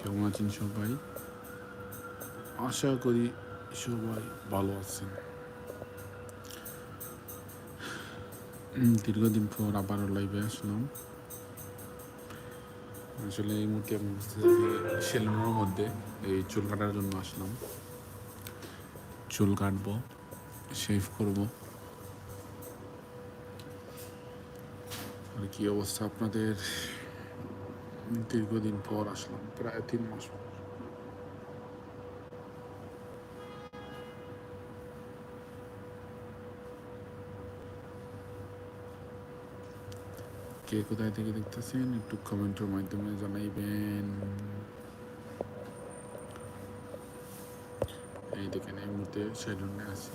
কেমন আছেন সবাই? আশা করি সবাই ভালো আছেন। দীর্ঘদিন পর আবারও লাইভে আসলাম। আসলে এই মুহূর্তে আমি বুঝতে সেলুনের মধ্যে এই চুল কাটার জন্য আসলাম। চুল কাটবো শেভ করব। আর কি অবস্থা আপনাদের? দীর্ঘদিন পর আসলাম প্রায় তিন মাস পর কে কোথায় থেকে দেখতেছেন একটু কমেন্টের মাধ্যমে জানাইবেন এই দেখেন এই মুহূর্তে সেলুনে আছি